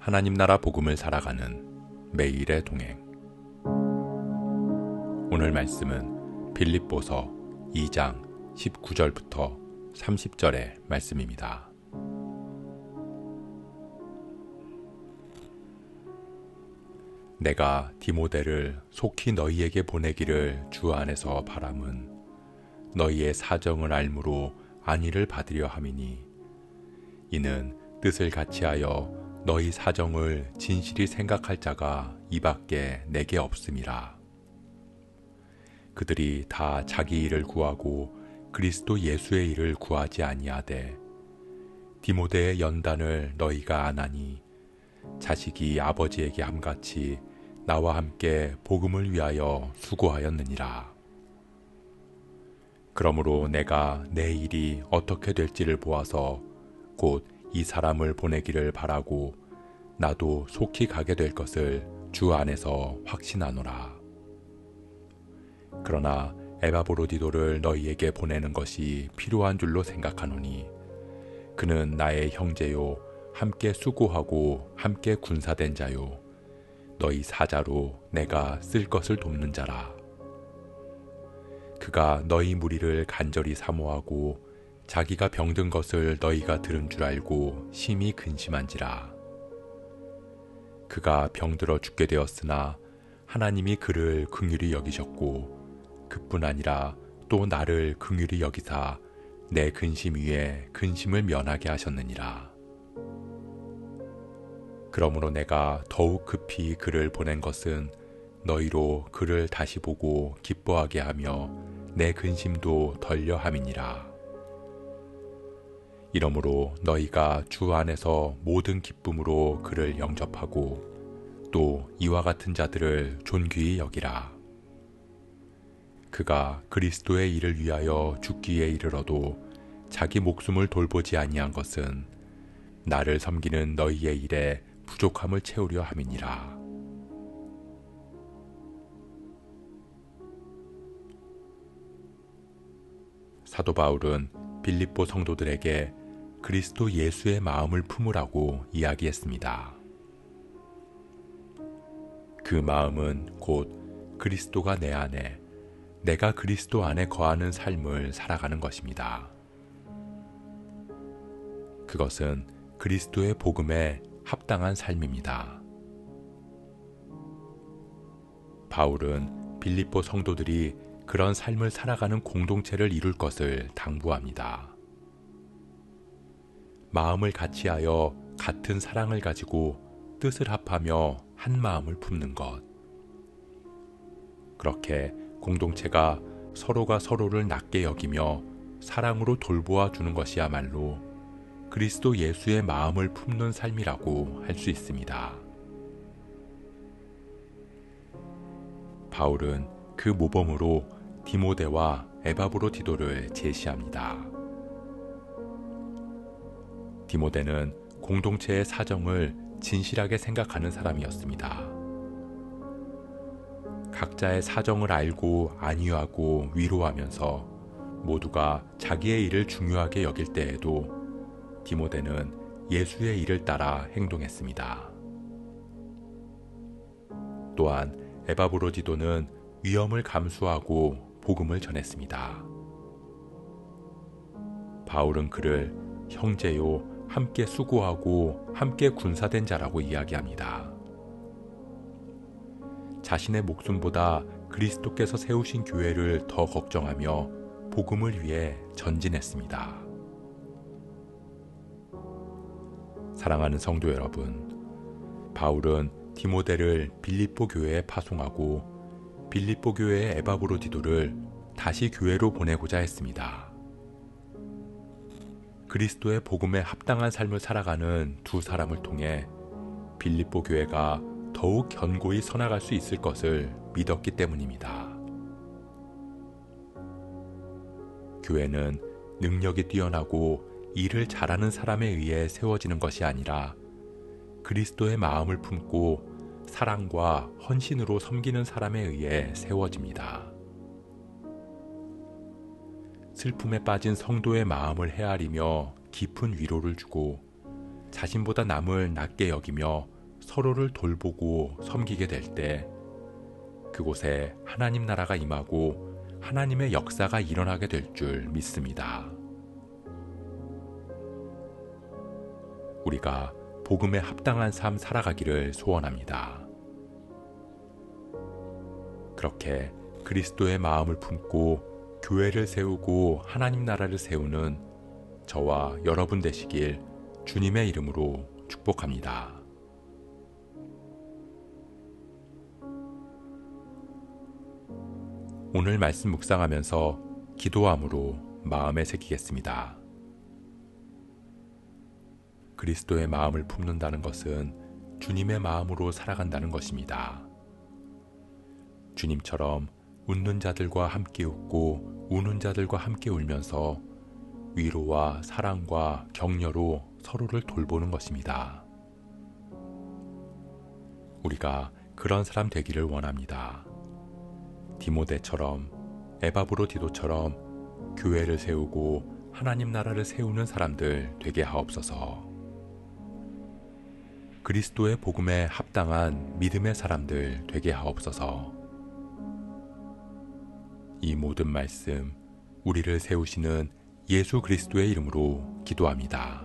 하나님 나라 복음을 살아가는 매일의 동행. 오늘 말씀은 빌립보서 2장 19절부터 30절의 말씀입니다. 내가 디모데를 속히 너희에게 보내기를 주 안에서 바람은 너희의 사정을 알므로 안위를 받으려 함이니 이는 뜻을 같이하여 너희 사정을 진실히 생각할 자가 이밖에 내게 없음이라. 그들이 다 자기 일을 구하고 그리스도 예수의 일을 구하지 아니하되 디모데의 연단을 너희가 안하니 자식이 아버지에게 함같이 나와 함께 복음을 위하여 수고하였느니라. 그러므로 내가 내 일이 어떻게 될지를 보아서 곧 이 사람을 보내기를 바라고 나도 속히 가게 될 것을 주 안에서 확신하노라. 그러나 에바보로디도를 너희에게 보내는 것이 필요한 줄로 생각하노니 그는 나의 형제요 함께 수고하고 함께 군사된 자요 너희 사자로 내가 쓸 것을 돕는 자라. 그가 너희 무리를 간절히 사모하고 자기가 병든 것을 너희가 들은 줄 알고 심히 근심한지라. 그가 병들어 죽게 되었으나 하나님이 그를 긍휼히 여기셨고 그뿐 아니라 또 나를 긍휼히 여기사 내 근심 위에 근심을 면하게 하셨느니라. 그러므로 내가 더욱 급히 그를 보낸 것은 너희로 그를 다시 보고 기뻐하게 하며 내 근심도 덜려 함이니라. 이러므로 너희가 주 안에서 모든 기쁨으로 그를 영접하고 또 이와 같은 자들을 존귀히 여기라. 그가 그리스도의 일을 위하여 죽기에 이르러도 자기 목숨을 돌보지 아니한 것은 나를 섬기는 너희의 일에 부족함을 채우려 함이니라. 사도 바울은 빌립보 성도들에게 그리스도 예수의 마음을 품으라고 이야기했습니다. 그 마음은 곧 그리스도가 내 안에, 내가 그리스도 안에 거하는 삶을 살아가는 것입니다. 그것은 그리스도의 복음에 합당한 삶입니다. 바울은 빌립보 성도들이 그런 삶을 살아가는 공동체를 이룰 것을 당부합니다. 마음을 같이하여 같은 사랑을 가지고 뜻을 합하며 한 마음을 품는 것. 그렇게 공동체가 서로가 서로를 낮게 여기며 사랑으로 돌보아 주는 것이야말로 그리스도 예수의 마음을 품는 삶이라고 할 수 있습니다. 바울은 그 모범으로 디모데와 에바브로디도를 제시합니다. 디모데는 공동체의 사정을 진실하게 생각하는 사람이었습니다. 각자의 사정을 알고 안위하고 위로하면서 모두가 자기의 일을 중요하게 여길 때에도 디모데는 예수의 일을 따라 행동했습니다. 또한 에바브로디도는 위험을 감수하고 복음을 전했습니다. 바울은 그를 형제요 함께 수고하고 함께 군사된 자라고 이야기합니다. 자신의 목숨보다 그리스도께서 세우신 교회를 더 걱정하며 복음을 위해 전진했습니다. 사랑하는 성도 여러분, 바울은 디모데를 빌립보 교회에 파송하고 빌립보 교회의 에바브로디도를 다시 교회로 보내고자 했습니다. 그리스도의 복음에 합당한 삶을 살아가는 두 사람을 통해 빌립보 교회가 더욱 견고히 서나갈 수 있을 것을 믿었기 때문입니다. 교회는 능력이 뛰어나고 일을 잘하는 사람에 의해 세워지는 것이 아니라 그리스도의 마음을 품고 사랑과 헌신으로 섬기는 사람에 의해 세워집니다. 슬픔에 빠진 성도의 마음을 헤아리며 깊은 위로를 주고 자신보다 남을 낮게 여기며 서로를 돌보고 섬기게 될 때 그곳에 하나님 나라가 임하고 하나님의 역사가 일어나게 될 줄 믿습니다. 우리가 복음에 합당한 삶 살아가기를 소원합니다. 그렇게 그리스도의 마음을 품고 교회를 세우고 하나님 나라를 세우는 저와 여러분 되시길 주님의 이름으로 축복합니다. 오늘 말씀 묵상하면서 기도함으로 마음에 새기겠습니다. 그리스도의 마음을 품는다는 것은 주님의 마음으로 살아간다는 것입니다. 주님처럼 웃는 자들과 함께 웃고 우는 자들과 함께 울면서 위로와 사랑과 격려로 서로를 돌보는 것입니다. 우리가 그런 사람 되기를 원합니다. 디모데처럼 에바브로 디도처럼 교회를 세우고 하나님 나라를 세우는 사람들 되게 하옵소서. 그리스도의 복음에 합당한 믿음의 사람들 되게 하옵소서. 이 모든 말씀 우리를 세우시는 예수 그리스도의 이름으로 기도합니다.